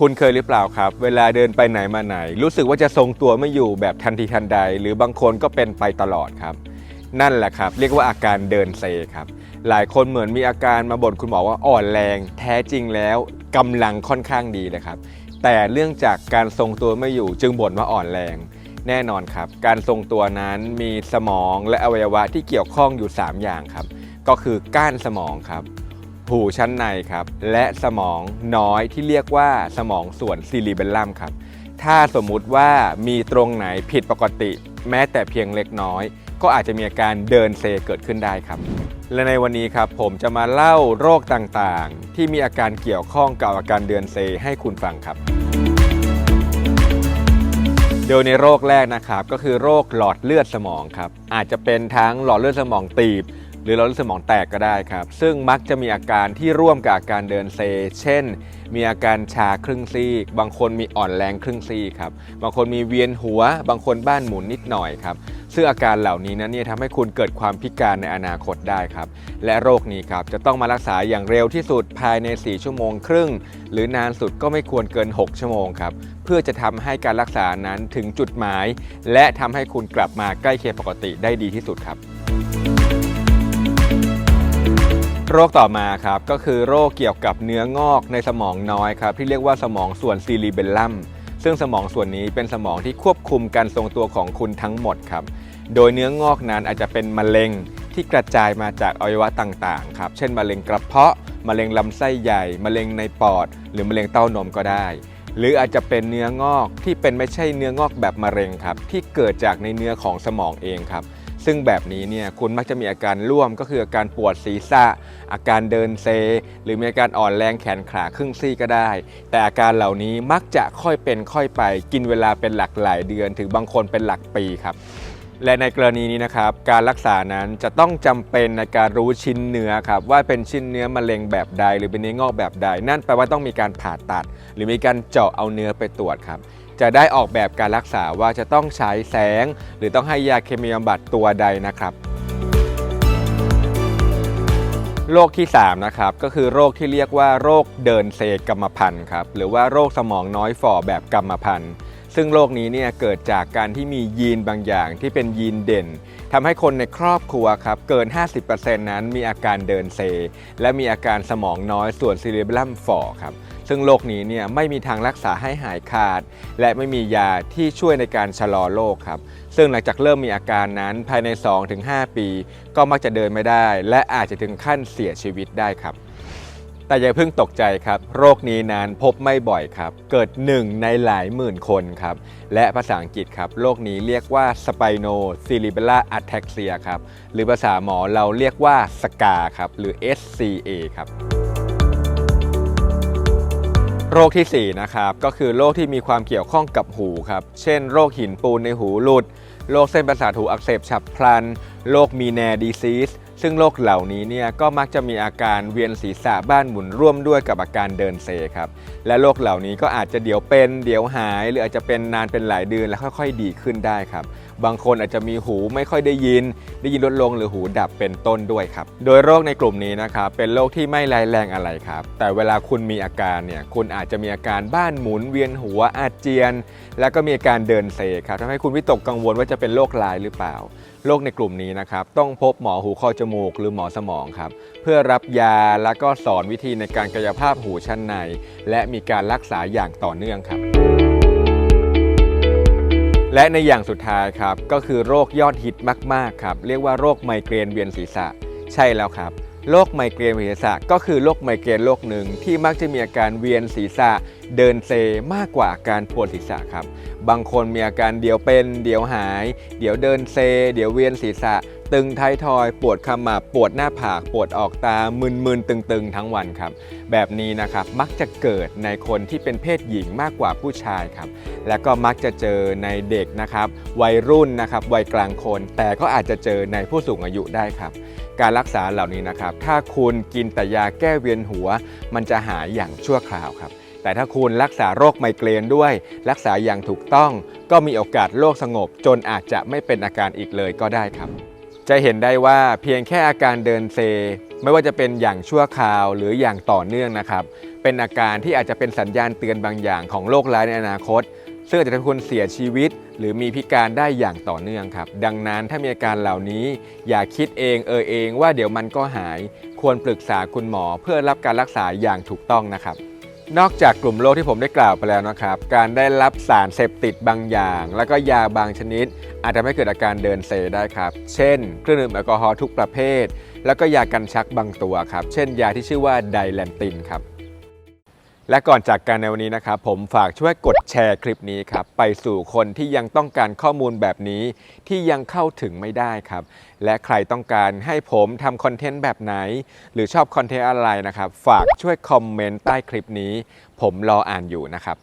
คุณเคยหรือเปล่าครับ เวลาเดินไปไหนมาไหน รู้สึกว่าจะทรงตัวไม่อยู่แบบทันทีทันใด หรือบางคนก็เป็นไปตลอดครับ นั่นแหละครับ เรียกว่าอาการเดินเซครับ หลายคนเหมือนมีอาการมาบ่นคุณหมอว่าอ่อนแรง แท้จริงแล้วกำลังค่อนข้างดีเลยครับ แต่เรื่องจากการทรงตัวไม่อยู่จึงบ่นว่าอ่อนแรง แน่นอนครับ การทรงตัวนั้นมีสมองและอวัยวะที่เกี่ยวข้องอยู่ 3 อย่างครับ ก็คือก้านสมองครับ หูชั้นในครับ และสมองน้อยที่เรียกว่าสมองส่วนซีรีเบลลัมครับ ถ้าสมมุติว่ามีตรงไหนผิดปกติ แม้แต่เพียงเล็กน้อย ก็อาจจะมีอาการเดินเซเกิดขึ้นได้ครับ และในวันนี้ครับผมจะมาเล่าโรคต่างๆ ที่มีอาการเกี่ยวข้องกับอาการเดินเซให้คุณฟังครับ โดยในโรคแรกนะครับก็คือโรคหลอดเลือดสมองครับอาจจะเป็นทั้งหลอดเลือดสมองตีบ หรือหลอดเลือดสมองแตกก็ได้ครับ ซึ่งมักจะมีอาการที่ร่วมกับอาการเดินเซ เช่น มีอาการชาครึ่งซีก บางคนมีอ่อนแรงครึ่งซีกครับ บางคนมีเวียนหัว บางคนบ้านหมุนนิดหน่อยครับซึ่งอาการเหล่านี้นั้นเนี่ยทำให้คุณเกิดความพิการในอนาคตได้ครับ และโรคนี้ครับจะต้องมารักษาอย่างเร็วที่สุดภายใน 4 ชั่วโมงครึ่ง หรือนานสุดก็ไม่ควรเกิน 6 ชั่วโมงครับ เพื่อจะทำให้การรักษานั้นถึงจุดหมาย และทำให้คุณกลับมาใกล้เคียงปกติได้ดีที่สุดครับ โรคต่อมาครับก็คือโรคเกี่ยวกับเนื้องอกในสมองน้อยครับที่เรียกว่าสมองส่วนซีรีเบลลัมซึ่งสมองส่วนนี้เป็นสมองที่ควบคุมการทรงตัวของคุณทั้งหมดครับโดยเนื้องอกนั้นอาจจะเป็นมะเร็งที่กระจายมาจากอวัยวะต่างๆครับเช่นมะเร็งกระเพาะมะเร็งลำไส้ใหญ่มะเร็งในปอด หรือมะเร็งเต้านมก็ได้ หรืออาจจะเป็นเนื้องอกที่เป็นไม่ใช่เนื้องอกแบบมะเร็งครับที่เกิดจากในเนื้อของสมองเองครับ ซึ่งแบบนี้เนี่ยคุณมักจะมีอาการร่วมก็คืออาการปวดศีรษะ อาการเดินเซ หรือมีอาการอ่อนแรงแขนขาครึ่งซี่ก็ได้ แต่อาการเหล่านี้มักจะค่อยเป็นค่อยไป กินเวลาเป็นหลักหลายเดือน ถึงบางคนเป็นหลักปีครับและในกรณีนี้นะครับการรักษานั้นจะต้องจำเป็นในการรู้ชิ้นเนื้อครับว่าเป็นชิ้นเนื้อมะเร็งแบบใด หรือเป็นเนื้องอกแบบใด นั่นแปลว่าต้องมีการผ่าตัด หรือมีการเจาะเอาเนื้อไปตรวจครับ จะได้ออกแบบการรักษาว่าจะต้องใช้แสง หรือต้องให้ยาเคมีบำบัดตัวใดนะครับโรคที่3นะครับก็คือโรคที่เรียกว่าโรคเดินเซกรรมพันธุ์ครับหรือว่าโรคสมองน้อยฝ่อแบบกรรมพันธุ์ ซึ่งโรคนี้เนี่ยเกิดจากการที่มียีนบางอย่างที่เป็นยีนเด่นทำให้คนในครอบครัวครับเกิน 50%นั้นมีอาการเดินเซ และมีอาการสมองน้อยส่วนซีเรเบลัมฝ่อครับซึ่งโรคนี้เนี่ยไม่มีทางรักษาให้หายขาด และไม่มียาที่ช่วยในการชะลอโรคครับ ซึ่งหลังจากเริ่มมีอาการนั้นภายใน 2-5 ปี ก็มักจะเดินไม่ได้ และอาจจะถึงขั้นเสียชีวิตได้ครับ แต่อย่าเพิ่งตกใจครับ โรคนี้นั้นพบไม่บ่อยครับ เกิดหนึ่งในหลายหมื่นคนครับ และภาษาอังกฤษครับ โรคนี้เรียกว่า spino cerebellar ataxia ครับ หรือภาษาหมอเราเรียกว่าสกาครับ หรือ SCA ครับโรคทีสี่4นะครับก็คือโรคที่มีความเกี่ยวข้องกับหูครับ เช่น โรคหินปูนในหูหลุด โรคเส้นประสาทหูอักเสบฉับพลัน โรคมีแนดีซีส ซึ่งโรคเหล่านี้เนี่ยก็มักจะมีอาการเวียนศีรษะบ้านหมุนร่วมด้วยกับอาการเดินเซครับ และโรคเหล่านี้ก็อาจจะเดี๋ยวเป็น เดี๋ยวหาย หรืออาจจะเป็นนานเป็นหลายเดือนแล้วค่อยๆ ดีขึ้นได้ครับบางคนอาจจะมีหูไม่ค่อยได้ยิน ได้ยินลดลงหรือหูดับเป็นต้นด้วยครับ โดยโรคในกลุ่มนี้นะครับเป็นโรคที่ไม่ร้ายแรงอะไรครับ แต่เวลาคุณมีอาการเนี่ยคุณอาจจะมีอาการบ้านหมุนเวียนหัวอาเจียน แล้วก็มีอาการเดินเซครับทำให้คุณวิตกกังวลว่าจะเป็นโรคร้ายหรือเปล่าโรคในกลุ่มนี้นะครับต้องพบหมอหูคอจมูกหรือหมอสมองครับเพื่อรับยาแล้วก็สอนวิธีในการกายภาพหูชั้นใน และมีการรักษาอย่างต่อเนื่องครับ และในอย่างสุดท้ายครับก็คือโรคยอดฮิตมากๆครับเรียกว่าโรคไมเกรนเวียนศีรษะ ใช่แล้วครับ โรคไมเกรนศีรษะก็คือโรคไมเกรนโรคหนึ่งที่มักจะมีอาการเวียนศีรษะ เดินเซมากกว่าอาการปวดศีรษะครับ บางคนมีอาการเดี๋ยวเป็น เดี๋ยวหาย เดี๋ยวเดินเซ เดี๋ยวเวียนศีรษะ ตึงท้ายทอย ปวดขมับปวดหน้าผาก ปวดออกตามึนๆตึงๆ ทั้งวันครับ แบบนี้นะครับมักจะเกิดในคนที่เป็นเพศหญิงมากกว่าผู้ชายครับ และก็มักจะเจอในเด็กนะครับ วัยรุ่นนะครับวัยกลางคน แต่ก็อาจจะเจอในผู้สูงอายุได้ครับ การรักษาเหล่านี้นะครับ ถ้าคุณกินแต่ยาแก้เวียนหัว มันจะหายอย่างชั่วคราวครับ แต่ถ้าคุณรักษาโรคไมเกรนด้วย รักษาอย่างถูกต้อง ก็มีโอกาสโรคสงบ จนอาจจะไม่เป็นอาการอีกเลยก็ได้ครับ จะเห็นได้ว่าเพียงแค่อาการเดินเซ ไม่ว่าจะเป็นอย่างชั่วคราวหรืออย่างต่อเนื่องนะครับ เป็นอาการที่อาจจะเป็นสัญญาณเตือนบางอย่างของโรคร้ายในอนาคต ซึ่งอาจจะทำให้คุณเสียชีวิต หรือมีพิการได้อย่างต่อเนื่องครับ ดังนั้นถ้ามีอาการเหล่านี้อย่าคิดเองเออเองว่าเดี๋ยวมันก็หาย ควรปรึกษาคุณหมอเพื่อรับการรักษาอย่างถูกต้องนะครับ นอกจากกลุ่มโรคที่ผมได้กล่าวไปแล้วนะครับ การได้รับสารเสพติดบางอย่าง แล้วก็ยาบางชนิด อาจจะทำให้เกิดอาการเดินเซได้ครับ เช่น เครื่องดื่มแอลกอฮอล์ทุกประเภท แล้วก็ยากันชักบางตัวครับ เช่น ยาที่ชื่อว่าไดแลนตินครับ และก่อนจากการในวันนี้นะครับ ผมฝากช่วยกดแชร์คลิปนี้ครับ ไปสู่คนที่ยังต้องการข้อมูลแบบนี้ที่ยังเข้าถึงไม่ได้ครับ และใครต้องการให้ผมทำคอนเทนต์แบบไหน หรือชอบคอนเทนต์อะไรนะครับ ฝากช่วยคอมเมนต์ใต้คลิปนี้ ผมรออ่านอยู่นะครับ